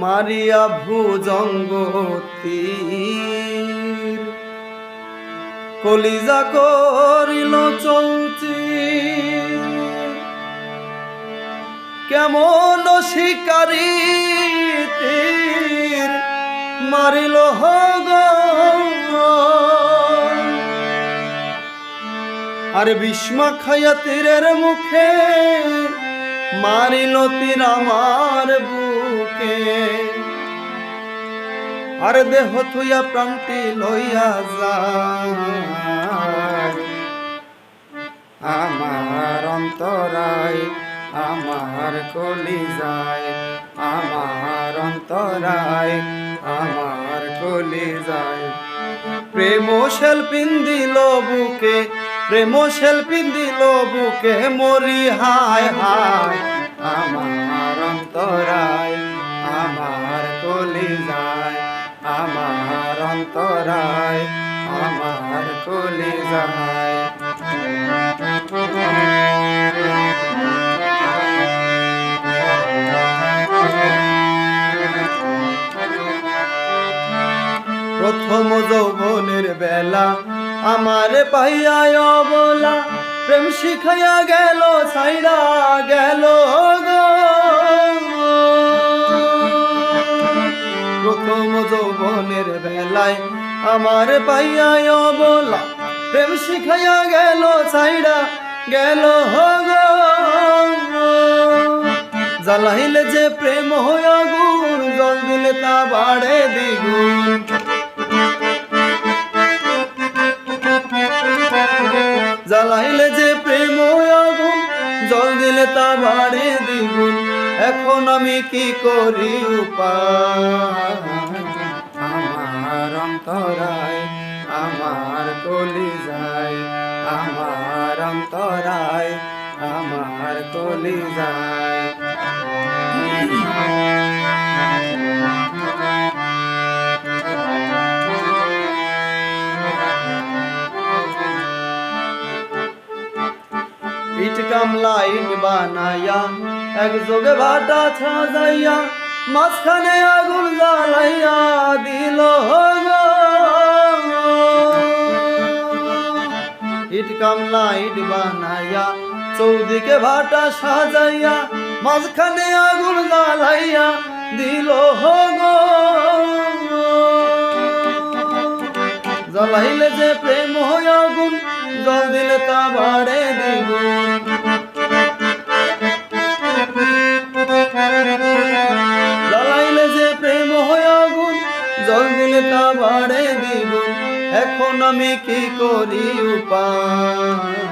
মারিয়া ভুজঙ্গতি। কলিজা করিল চৌচি কেমন শিকারী তীর মারিল হগ। আর বিস্মা খাইয়া তীরের মুখে মারিল তীর আমার বুকে। আর দেহ থুইয়া প্রান্তি লইয়া যায়। আমার অন্তরায়, আমার কলি যায় আমার অন্তরায়, আমার কলি যায় প্রেম শিল্পিন দিল বুকে, প্রেম শিল্পিন দিল বুকে, মরি হায় হায়, আমার আমার প্রথম যৌবনের বেলা আমার পাইয়া বলা প্রেম শিখাইয়া গেল ছাইরা গেল গো। প্রথম যৌবনের বেলায় আমার পাইয়া বলা প্রেম শিখাইয়া গেল ছাইরা গেল গো জ্বালাইলে যে প্রেম হইয়া গুণ জল দিলে তা বাড়ে দ্বিগুণ। জ্বালাইলে যে প্রেম আগুন জল দিলে তা বাড়ে দ্বিগুণ। এখন আমি কি করি আমার অন্তরায়, আমার কলি যায় আমার অন্তরায়, আমার কলি যায় ইট কামলা ইট বানাইয়া এক যোগে ভাটা ছাজাইয়া, মাঝখানে আগুন জ্বালাইয়া দিল ইট কামলা ইট বানাইয়া, চৌদিকে ভাটা সাজাইয়া, মাঝখানে আগুন জ্বালাইয়া দিল জ্বালাইলে যে প্রেম হয় আগুন, জল দিলে তা বাড়ে দ্বিগুণ এখন আমি কি করি উপায়?